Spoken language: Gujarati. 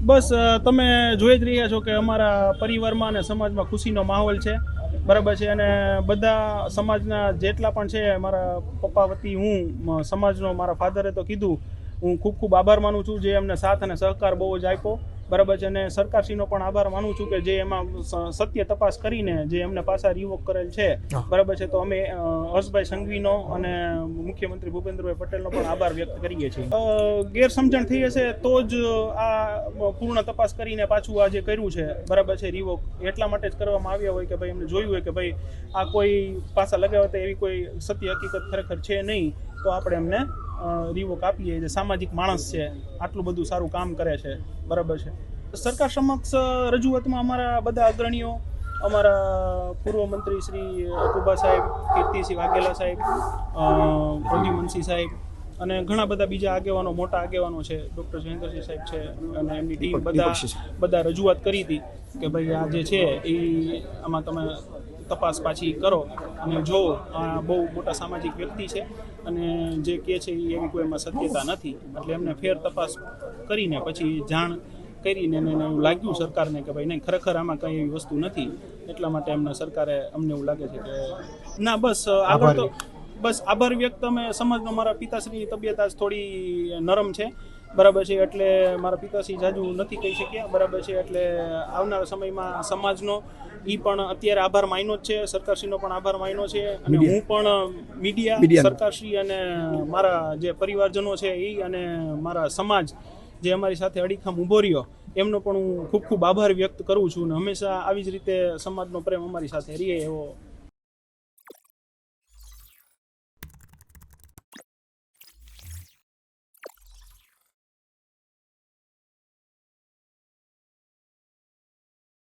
બસ તમે જોઈ જ રહ્યા છો કે અમારા પરિવારમાં અને સમાજમાં ખુશીનો માહોલ છે. બરાબર છે, અને બધા સમાજના જેટલા પણ છે, મારા પપ્પા વતી હું સમાજનો મારા ફાધરે તો કીધું, હું ખૂબ ખૂબ આભાર માનું છું જે અમને સાથ અને સહકાર બહુ જ આપ્યો. બરાબર છે. અને સરકારશ્રીનો પણ આભાર માનું છું કે જે એમાં સત્ય તપાસ કરીને જે એમને પાછા રિવોક કરેલ છે. બરાબર છે. તો અમે હર્ષભાઈ સંઘવીનો અને મુખ્યમંત્રી ભૂપેન્દ્રભાઈ પટેલનો પણ આભાર વ્યક્ત કરીએ છીએ. ગેરસમજણ થઈ હશે તો જ આ પૂર્ણ તપાસ કરીને પાછું આ જે કર્યું છે બરાબર છે રિવોક એટલા માટે જ કરવામાં આવ્યા હોય કે ભાઈ એમને જોયું હોય કે ભાઈ આ કોઈ પાછા લગાવતા એવી કોઈ સત્ય હકીકત ખરેખર છે નહીં તો આપણે એમને રિવોક આપીએ જે સામાજિક માણસ છે આટલું બધું સારું કામ કરે છે બરાબર છે. સરકાર સમક્ષ રજૂઆતમાં અમારા બધા અગ્રણીઓ અમારા પૂર્વ મંત્રી શ્રી અકુબા સાહેબ કીર્તિસિંહ વાઘેલા સાહેબ પ્રદ્યુમનસિંહ સાહેબ અને ઘણા બધા બીજા આગેવાનો મોટા આગેવાનો છે ડૉક્ટર જયેન્દ્રસિંહ સાહેબ છે અને એમની ટીમ બધા બધા રજૂઆત કરી હતી કે ભાઈ આ જે છે એ આમાં તમે તપાસ પાછી કરો અને જો આ બહુ મોટા સામાજિક વ્યક્તિ છે અને જે કહે છે એ એવી કોઈ એમાં સત્યતા નથી એટલે એમને ફેર તપાસ કરીને પછી જાણ કરીને એને એને એવું લાગ્યું સરકારને કે ભાઈ નહીં ખરેખર આમાં કંઈ એવી વસ્તુ નથી એટલા માટે એમને સરકારે અમને એવું લાગે છે કે ના બસ આગળ તો બસ આભાર વ્યક્ત. અમે સમજનો મારા પિતાશ્રીની તબિયત આજ થોડી નરમ છે. બરાબર છે એટલે મારા પિતાશ્રી જાજુ નથી કહી શક્યા. બરાબર છે એટલે આવનારા સમયમાં સમાજનો એ પણ અત્યારે આભાર માયનો જ છે સરકારશ્રીનો પણ આભાર માયનો છે. અને હું પણ મીડિયા સરકારશ્રી અને મારા જે પરિવારજનો છે એ અને મારા સમાજ જે અમારી સાથે અડીખમ ઊભો રહ્યો એમનો પણ હું ખૂબ ખૂબ આભાર વ્યક્ત કરું છું. અને હંમેશા આવી જ રીતે સમાજનો પ્રેમ અમારી સાથે રહે એવો